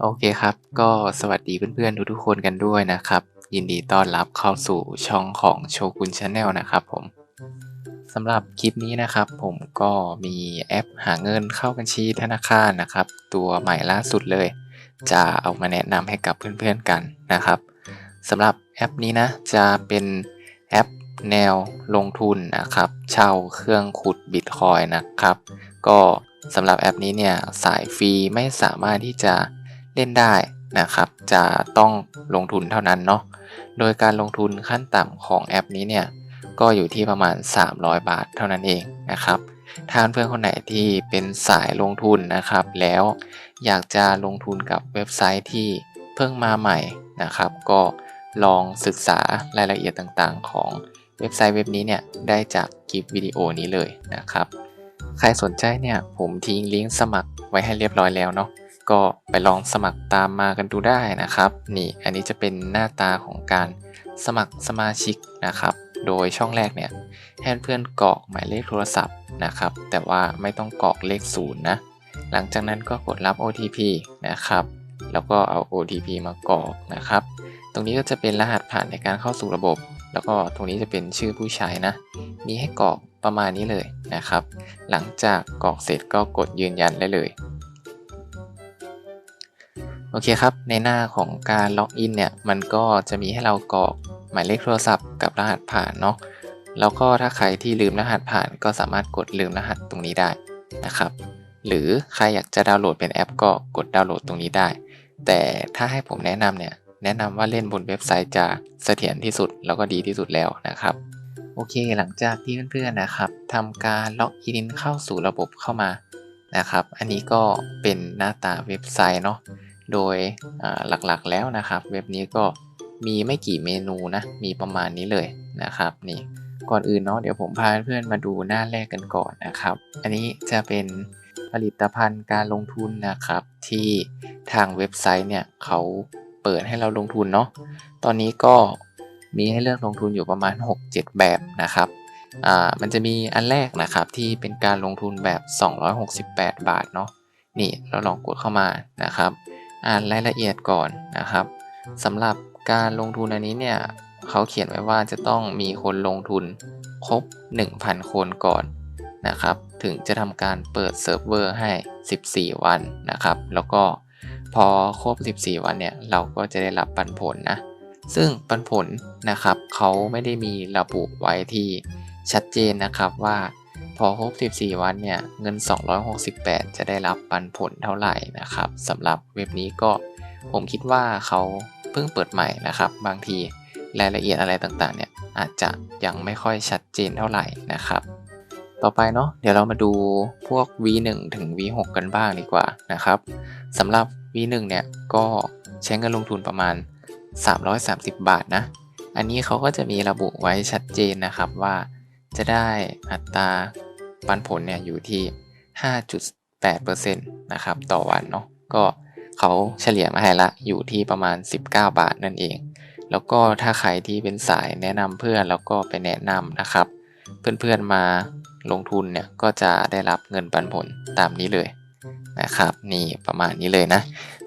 โอเคครับ ก็สวัสดีเพื่อนๆ ทุกๆคนกันด้วยนะครับ ยินดีต้อนรับเข้าสู่ช่องของโชกุนชาแนลนะครับผมสำหรับคลิปนี้นะครับ ผมก็มีแอปหาเงินเข้าบัญชีธนาคารนะครับ ตัวใหม่ล่าสุดเลย จะเอามาแนะนำให้กับเพื่อนๆกันนะครับสำหรับแอปนี้นะ จะเป็นแอปแนวลงทุนนะครับ เช่าเครื่องขุดบิตคอยนะครับ ก็สำหรับแอปนี้เนี่ยสายฟรีไม่สามารถที่จะ เล่นได้นะครับ จะต้องลงทุนเท่านั้นเนาะโดยการลงทุนขั้นต่ำของแอปนี้เนี่ยก็อยู่ที่ประมาณ 300 บาทเท่านั้นเองนะครับถ้าเพื่อนคนไหนที่เป็นสายลงทุนนะครับ แล้วอยากจะลงทุนกับเว็บไซต์ที่เพิ่งมาใหม่นะครับ ก็ลองศึกษารายละเอียดต่างๆ ของเว็บไซต์เว็บนี้เนี่ยได้จากคลิปวิดีโอนี้เลยนะครับ ใครสนใจเนี่ยผมทิ้งลิงก์สมัครไว้ให้เรียบร้อยแล้วเนาะ ก็ไปลองสมัครตามมากันดูได้นะครับ นี่อันนี้จะเป็นหน้าตาของการสมัครสมาชิกนะครับ โดยช่องแรกเนี่ยให้เพื่อนกรอกหมายเลขโทรศัพท์นะครับ แต่ว่าไม่ต้องกรอกเลขศูนย์นะ หลังจากนั้นก็กดรับ OTP นะครับ แล้วก็เอา OTP มากรอกนะครับ ตรงนี้ก็จะเป็นรหัสผ่านในการเข้าสู่ระบบ แล้วก็ตรงนี้จะเป็นชื่อผู้ใช้นะ มีให้กรอกประมาณนี้เลยนะครับ หลังจากกรอกเสร็จก็กดยืนยันได้เลย โอเคครับ ในหน้าของการล็อกอินเนี่ย มันก็จะมีให้เรากรอกหมายเลขโทรศัพท์กับรหัสผ่านเนาะ แล้วก็ถ้าใครที่ลืมรหัสผ่านก็สามารถกดลืมรหัสตรงนี้ได้นะครับ หรือใครอยากจะดาวน์โหลดเป็นแอปก็กดดาวน์โหลดตรงนี้ได้ แต่ถ้าให้ผมแนะนำเนี่ย แนะนำว่าเล่นบนเว็บไซต์จะเสถียรที่สุดแล้วก็ดีที่สุดแล้วนะครับ โอเค หลังจากที่เพื่อนๆนะครับทำการล็อกอินเข้าสู่ระบบเข้ามานะครับ อันนี้ก็เป็นหน้าตาเว็บไซต์เนาะ โดยหลักๆแล้วนะครับ เว็บนี้ก็มีไม่กี่เมนูนะมีประมาณนี้เลยนะครับนี่ก่อนอื่นเนาะเดี๋ยวผมพาเพื่อนมาดูหน้าแรกกันก่อนนะครับ อันนี้จะเป็นผลิตภัณฑ์การลงทุนนะครับ ที่ทางเว็บไซต์เนี่ยเขาเปิดให้เราลงทุนเนาะตอนนี้ก็มีให้เลือกลงทุนอยู่ประมาณ 6-7 แบบนะครับอ่ามันจะมีอันแรกนะครับที่เป็นการลงทุนแบบ 268 บาทเนาะนี่เราลองกดเข้ามานะครับ อ่านรายละเอียดก่อนนะครับสำหรับการลงทุนอันนี้เนี่ยเขาเขียนไว้ว่าจะต้องมีคนลงทุนครบ 1,000 คนก่อนนะครับ ถึงจะทำการเปิดเซิร์ฟเวอร์ให้ 14 วันนะครับ แล้วก็พอครบ 14 วันเนี่ยเราก็จะได้รับปันผลนะ ซึ่งปันผลนะครับเขาไม่ได้มีระบุไว้ที่ชัดเจนนะครับว่า พอครบ 14 วันเนี่ย เงิน 268 จะได้รับปันผลเท่าไหร่นะครับสำหรับเว็บนี้ก็ผมคิดว่าเขาเพิ่งเปิดใหม่นะครับ บางทีรายละเอียดอะไรต่างๆ เนี่ย อาจจะยังไม่ค่อยชัดเจนเท่าไหร่นะครับ ต่อไปเนาะเดี๋ยวเรามาดูพวก V1 ถึง V6 กันบ้างดีกว่านะครับสำหรับ V1 เนี่ยก็ใช้เงินลงทุนประมาณ 330 บาทนะ อันนี้เขาก็จะมีระบุไว้ชัดเจนนะครับว่า จะได้อัตราปันผลเนี่ยอยู่ที่ 5.8%นะครับต่อวันเนาะก็เขาเฉลี่ยมาให้ละอยู่ที่ประมาณ 19 บาทนั่นเอง แล้วก็ถ้าใครที่เป็นสายแนะนำเพื่อนแล้วก็ไปแนะนำนะครับ เพื่อนๆมาลงทุนเนี่ยก็จะได้รับเงินปันผลตามนี้เลยนะครับนี่ประมาณนี้เลยนะ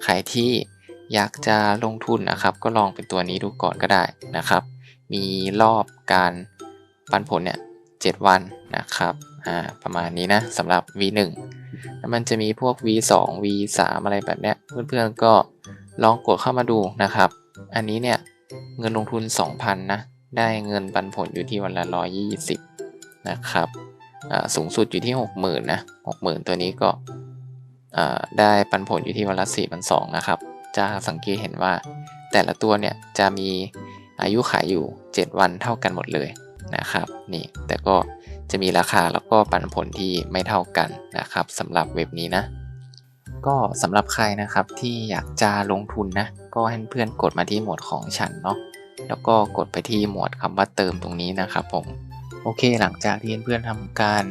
ใครที่อยากจะลงทุนนะครับ ก็ลองเป็นตัวนี้ดูก่อนก็ได้นะครับ มีรอบการปันผลเนี่ย 7 วันนะครับอ่าประมาณนี้นะสำหรับ V1 แล้วมันจะมีพวก V2 V3 อะไรแบบเนี้ยเพื่อนๆก็ลองกดเข้ามาดูนะครับ อันนี้เนี่ยเงินลงทุน 2,000นะได้เงินปันผลอยู่ที่วันละ 120 นะครับสูงสุดอยู่ที่ 60,000นะ60,000 ตัวนี้ก็ได้ปันผลอยู่ที่วันละ4,200นะครับ จะสังเกตเห็นว่าแต่ละตัวเนี่ยจะมีอายุขายอยู่ 7 วันเท่ากันหมดเลย นะครับนี่แต่ก็จะมีราคาแล้วก็ปันผลที่ไม่เท่ากันนะครับสำหรับเว็บนี้นะ ก็สำหรับใครนะครับที่อยากจะลงทุนนะก็ให้เพื่อนกดมาที่หมวดของฉันเนาะแล้วก็กดไปที่หมวดคำว่าเติมตรงนี้นะครับผมโอเคหลังจากที่เพื่อนทำการ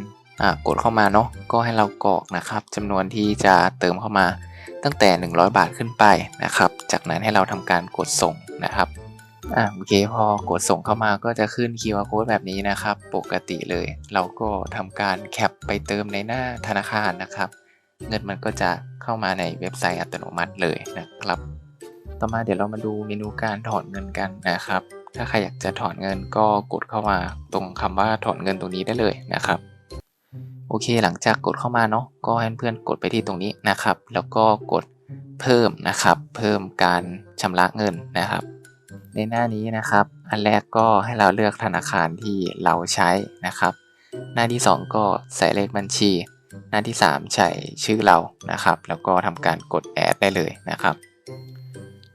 กดเข้ามาเนาะก็ให้เรากรอกนะครับจำนวนที่จะเติมเข้ามาตั้งแต่ 100 บาทขึ้นไปนะครับ จากนั้นให้เราทำการกดส่งนะครับ อ่าโอเคพอกดส่งเข้ามาก็จะขึ้น QR code แบบนี้นะครับ ปกติเลย เราก็ทำการแคปไปเติมในหน้าธนาคารนะครับ เงินมันก็จะเข้ามาในเว็บไซต์อัตโนมัติเลยนะครับ ต่อมาเดี๋ยวเรามาดูเมนูการถอนเงินกันนะครับ ถ้าใครอยากจะถอนเงินก็กดเข้ามาตรงคำว่าถอนเงินตรงนี้ได้เลยนะครับโอเคหลังจากกดเข้ามาเนาะก็ให้เพื่อนกดไปที่ตรงนี้นะครับ แล้วก็กดเพิ่มนะครับ เพิ่มการชำระเงินนะครับ ในหน้านี้นะครับ อันแรกก็ให้เราเลือกธนาคารที่เราใช้นะครับ หน้าที่ 2 ก็ใส่เลขบัญชี หน้าที่ 3 ใส่ชื่อเรานะครับ แล้วก็ทำการกดแอดได้เลยนะครับ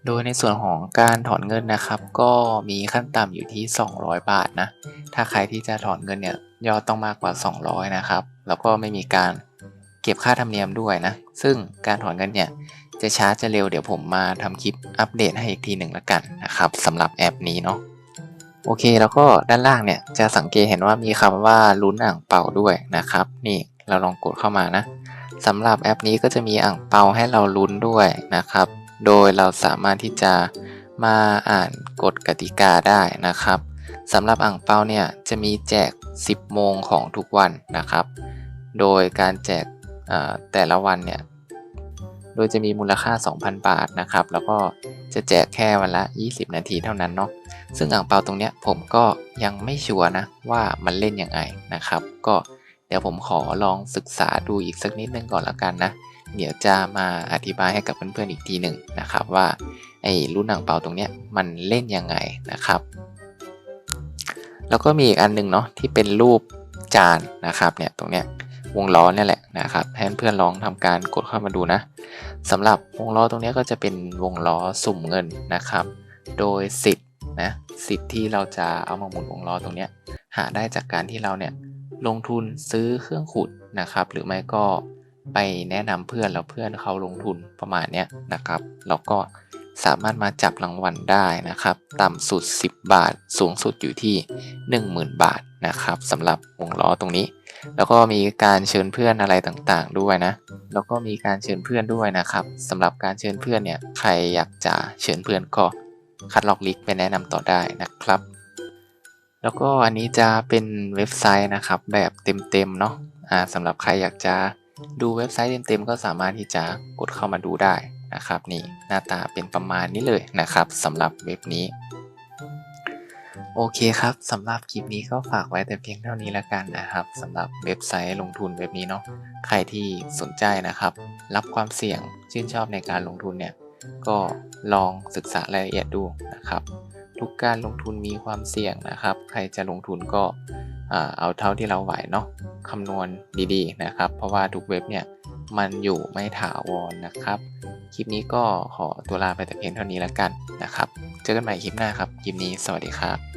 โดยในส่วนของการถอนเงินนะครับ ก็มีขั้นต่ำอยู่ที่ 200 บาทนะ ถ้าใครที่จะถอนเงินเนี่ยยอดต้องมากกว่า 200 นะครับ แล้วก็ไม่มีการเก็บค่าธรรมเนียมด้วยนะ ซึ่งการถอนเงินเนี่ย จะช้าจะเร็วเดี๋ยวผมมาทำคลิปอัปเดตให้อีกทีหนึ่งละกันนะครับสำหรับแอปนี้เนาะโอเคแล้วก็ด้านล่างเนี่ยจะสังเกตเห็นว่ามีคำว่าลุ้นอ่างเป่าด้วยนะครับ นี่เราลองกดเข้ามานะสำหรับแอปนี้ก็จะมีอ่างเปาให้เราลุ้นด้วยนะครับ โดยเราสามารถที่จะมาอ่านกฎกติกาได้นะครับสำหรับอ่างเปาเนี่ยจะมีแจก 10 โมงของทุกวันนะครับ โดยการแจกแต่ละวันเนี่ย ดยจะมีมูลค่า 2,000 บาทนะครับ แล้วก็จะแจกแค่วันละ 20 นาทีเท่านั้นเนาะ ซึ่งอ่างเปาตรงเนี้ยผมก็ยังไม่ชัวร์นะว่ามันเล่นยังไงนะครับ ก็เดี๋ยวผมขอลองศึกษาดูอีกสักนิดนึงก่อนละกันนะ เดี๋ยวจะมาอธิบายให้กับเพื่อนๆอีกทีหนึ่งนะครับว่าไอ้รุ่นอ่างเปาตรงเนี้ยมันเล่นยังไงนะครับ แล้วก็มีอีกอันหนึงเนาะที่เป็นรูปจานนะครับเนี่ยตรงเนี้ย วงล้อเนี่ยแหละนะครับให้เพื่อนลองทำการกดเข้ามาดูนะสำหรับวงล้อตรงนี้ก็จะเป็นวงล้อสุ่มเงินนะครับ โดยสิทธิ์นะสิทธิ์ที่เราจะเอามาหมุนวงล้อตรงนี้หาได้จากการที่เราเนี่ยลงทุนซื้อเครื่องขุดนะครับ หรือไม่ก็ไปแนะนำเพื่อนแล้วเพื่อนเขาลงทุนประมาณเนี้ยนะครับเราก็ สามารถมาจับรางวัลได้นะครับ ต่ำสุด 10 บาท สูงสุดอยู่ที่ 10,000 บาทนะครับสำหรับวงล้อตรงนี้ แล้วก็มีการเชิญเพื่อนอะไรต่างๆ ด้วยนะ แล้วก็มีการเชิญเพื่อนด้วยนะครับสำหรับการเชิญเพื่อนเนี่ยใครอยากจะเชิญเพื่อนก็คัดลอกลิกไปแนะนำต่อได้นะครับ แล้วก็อันนี้จะเป็นเว็บไซต์นะครับแบบเต็มๆเนาะอ่าสำหรับใครอยากจะดูเว็บไซต์เต็มๆก็สามารถที่จะกดเข้ามาดูได้ นะครับนี่หน้าตาเป็นประมาณนี้เลยนะครับสำหรับเว็บนี้ โอเคครับสำหรับคลิปนี้ก็ฝากไว้แต่เพียงเท่านี้แล้วกันนะครับสำหรับเว็บไซต์ลงทุนเว็บนี้เนาะใครที่สนใจนะครับ รับความเสี่ยงชื่นชอบในการลงทุนเนี่ยก็ลองศึกษารายละเอียดดูนะครับ ทุกการลงทุนมีความเสี่ยงนะครับ ใครจะลงทุนก็เอาเท่าที่เราไหวเนาะคำนวณดีๆนะครับ เพราะว่าทุกเว็บเนี่ย มันอยู่ไม่ถาวรนะครับ คลิปนี้ก็ขอตัวลาไปแต่เพียงเท่านี้แล้วกันนะครับ เจอกันใหม่คลิปหน้าครับ คลิปนี้สวัสดีครับ